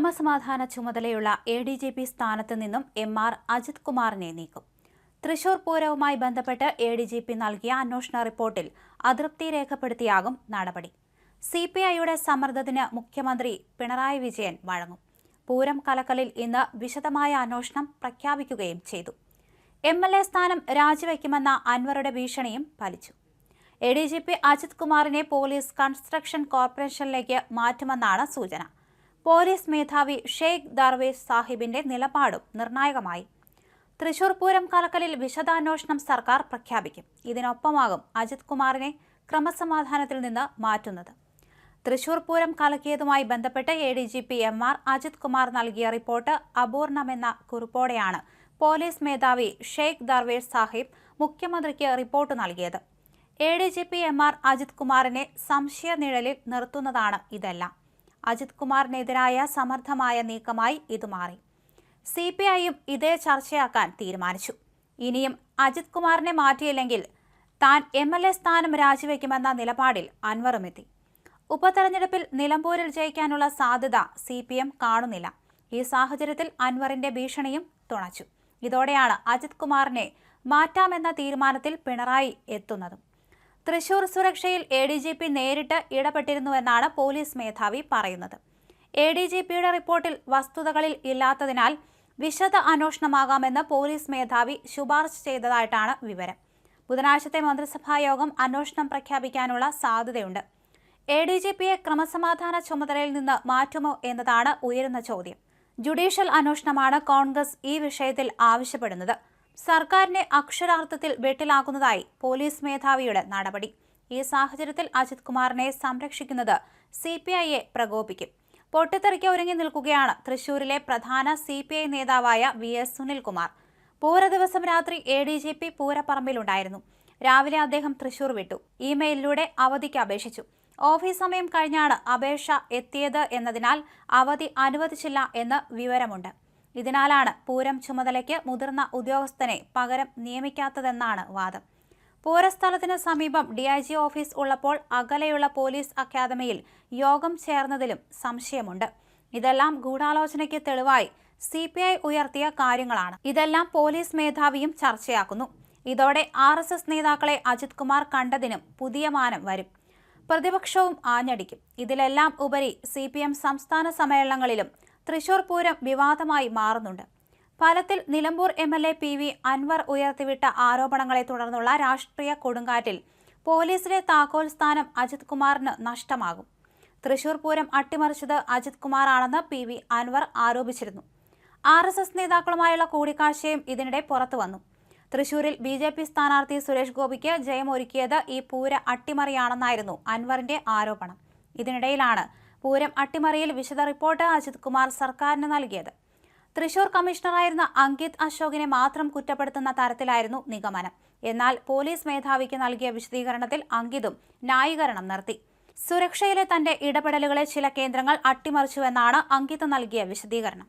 ക്രമസമാധാന ചുമതലയുള്ള A D G P സ്ഥാനത്ത് നിന്നും എം ആർ അജിത് കുമാറിനെ നീക്കും. തൃശൂർ പൂരവുമായി ബന്ധപ്പെട്ട് എ ഡി ജി പി നൽകിയ അന്വേഷണ റിപ്പോർട്ടിൽ അതൃപ്തി രേഖപ്പെടുത്തിയാകും നടപടി. സി പി ഐയുടെ സമ്മർദ്ദത്തിന് മുഖ്യമന്ത്രി പിണറായി വിജയൻ വഴങ്ങും. പൂരം കലക്കലിൽ ഇന്ന് വിശദമായ അന്വേഷണം പ്രഖ്യാപിക്കുകയും ചെയ്തു. എം എൽ എ സ്ഥാനം രാജിവെക്കുമെന്ന അൻവറുടെ ഭീഷണിയും ഫലിച്ചു A D G P Ajith കുമാറിനെ പോലീസ് കൺസ്ട്രക്ഷൻ കോർപ്പറേഷനിലേക്ക് മാറ്റുമെന്നാണ് സൂചന. പോലീസ് മേധാവി ഷെയ്ഖ് ദർവേസ് സാഹിബിന്റെ നിലപാടും നിർണായകമായി. തൃശൂർ പൂരം കലക്കലിൽ വിശദാന്വേഷണം സർക്കാർ പ്രഖ്യാപിക്കും. ഇതിനൊപ്പമാകും അജിത് കുമാറിനെ ക്രമസമാധാനത്തിൽ നിന്ന് മാറ്റുന്നത്. തൃശൂർ പൂരം കലക്കിയതുമായി ബന്ധപ്പെട്ട് A D G P M R Ajith Kumar നൽകിയ റിപ്പോർട്ട് അപൂർണമെന്ന കുറിപ്പോടെയാണ് പോലീസ് മേധാവി ഷെയ്ഖ് ദർവേഷ് സാഹിബ് മുഖ്യമന്ത്രിക്ക് റിപ്പോർട്ട് നൽകിയത്. A D G P M R Ajith കുമാറിനെ സംശയനിഴലിൽ നിർത്തുന്നതാണ് ഇതെല്ലാം. അജിത് കുമാറിനെതിരായ സമർത്ഥമായ നീക്കമായി ഇത് മാറി. സി പി ഐയും ഇതേ ചർച്ചയാക്കാൻ തീരുമാനിച്ചു. ഇനിയും അജിത് കുമാറിനെ മാറ്റിയില്ലെങ്കിൽ താൻ എം എൽ എ സ്ഥാനം രാജിവെക്കുമെന്ന നിലപാടിൽ അൻവറും എത്തി. ഉപതെരഞ്ഞെടുപ്പിൽ നിലമ്പൂരിൽ ജയിക്കാനുള്ള സാധ്യത സി പി എം കാണുന്നില്ല. ഈ സാഹചര്യത്തിൽ അൻവറിന്റെ ഭീഷണിയും തുണച്ചു. ഇതോടെയാണ് അജിത് കുമാറിനെ മാറ്റാമെന്ന തീരുമാനത്തിൽ പിണറായി എത്തുന്നതും. തൃശൂർ സുരക്ഷയിൽ എ ഡി ജി പി നേരിട്ട് ഇടപെട്ടിരുന്നുവെന്നാണ് പോലീസ് മേധാവി പറയുന്നത്. എ ഡി ജി പിയുടെ റിപ്പോർട്ടിൽ വസ്തുതകളിൽ ഇല്ലാത്തതിനാൽ വിശദ അന്വേഷണമാകാമെന്ന് പോലീസ് മേധാവി ശുപാർശ ചെയ്തതായിട്ടാണ് വിവരം. ബുധനാഴ്ചത്തെ മന്ത്രിസഭാ യോഗം അന്വേഷണം പ്രഖ്യാപിക്കാനുള്ള സാധ്യതയുണ്ട്. എ ഡി ജി പിയെ ക്രമസമാധാന ചുമതലയിൽ നിന്ന് മാറ്റുമോ എന്നതാണ് ഉയരുന്ന ചോദ്യം. ജുഡീഷ്യൽ അന്വേഷണമാണ് കോൺഗ്രസ് ഈ വിഷയത്തിൽ ആവശ്യപ്പെടുന്നത്. സർക്കാരിനെ അക്ഷരാർത്ഥത്തിൽ വെട്ടിലാക്കുന്നതായി പോലീസ് മേധാവിയുടെ നടപടി. ഈ സാഹചര്യത്തിൽ അജിത് കുമാറിനെ സംരക്ഷിക്കുന്നത് സി പി ഐയെ പ്രകോപിക്കും. പൊട്ടിത്തെറിക്ക് ഒരുങ്ങി നിൽക്കുകയാണ് തൃശൂരിലെ പ്രധാന സി പി ഐ നേതാവായ വി എസ് സുനിൽകുമാർ. പൂര ദിവസം രാത്രി എ ഡി ജി പി പൂരപ്പറമ്പിലുണ്ടായിരുന്നു. രാവിലെ അദ്ദേഹം തൃശൂർ വിട്ടു. ഇമെയിലിലൂടെ അവധിക്ക് അപേക്ഷിച്ചു. ഓഫീസ് സമയം കഴിഞ്ഞാണ് അപേക്ഷ എത്തിയത് എന്നതിനാൽ അവധി അനുവദിച്ചില്ല എന്ന് വിവരമുണ്ട്. ഇതിനാലാണ് പൂരം ചുമതലയ്ക്ക് മുതിർന്ന ഉദ്യോഗസ്ഥനെ പകരം നിയമിക്കാത്തതെന്നാണ് വാദം. പൂരസ്ഥലത്തിന് സമീപം ഡി ഐ ജി ഓഫീസ് ഉള്ളപ്പോൾ അകലെയുള്ള പോലീസ് അക്കാദമിയിൽ യോഗം ചേർന്നതിലും സംശയമുണ്ട്. ഇതെല്ലാം ഗൂഢാലോചനയ്ക്ക് തെളിവായി സി പി ഐ ഉയർത്തിയ കാര്യങ്ങളാണ്. ഇതെല്ലാം പോലീസ് മേധാവിയും ചർച്ചയാക്കുന്നു. ഇതോടെ ആർ എസ് എസ് നേതാക്കളെ അജിത് കുമാർ കണ്ടതിനും പുതിയ മാനം വരും. പ്രതിപക്ഷവും ആഞ്ഞടിക്കും. ഇതിലെല്ലാം ഉപരി സി പി എം സംസ്ഥാന സമ്മേളനങ്ങളിലും തൃശൂർ പൂരം വിവാദമായി മാറുന്നുണ്ട്. ഫലത്തിൽ Nilambur M L A P V Anwar ഉയർത്തിവിട്ട ആരോപണങ്ങളെ തുടർന്നുള്ള രാഷ്ട്രീയ കൊടുങ്കാറ്റിൽ പോലീസിലെ താക്കോൽ സ്ഥാനം അജിത് കുമാറിന് നഷ്ടമാകും. തൃശൂർ പൂരം അട്ടിമറിച്ചത് അജിത് കുമാറാണെന്ന് പി വി അൻവർ ആരോപിച്ചിരുന്നു. ആർ എസ് എസ് നേതാക്കളുമായുള്ള കൂടിക്കാഴ്ചയും ഇതിനിടെ പുറത്തു വന്നു. തൃശൂരിൽ ബി ജെ പി സ്ഥാനാർത്ഥി സുരേഷ് ഗോപിക്ക് ജയമൊരുക്കിയത് ഈ പൂര അട്ടിമറിയാണെന്നായിരുന്നു അൻവറിന്റെ ആരോപണം. ഇതിനിടയിലാണ് പൂരം അട്ടിമറിയിൽ വിശദ റിപ്പോർട്ട് അജിത് കുമാർ സർക്കാരിന് നൽകിയത്. തൃശൂർ കമ്മീഷണറായിരുന്ന അങ്കിത് അശോകിനെ മാത്രം കുറ്റപ്പെടുത്തുന്ന തരത്തിലായിരുന്നു നിഗമനം. എന്നാൽ പോലീസ് മേധാവിക്ക് നൽകിയ വിശദീകരണത്തിൽ അങ്കിതും ന്യായീകരണം നിർത്തി. സുരക്ഷയിലെ തന്റെ ഇടപെടലുകളെ ചില കേന്ദ്രങ്ങൾ അട്ടിമറിച്ചുവെന്നാണ് അങ്കിത് നൽകിയ വിശദീകരണം.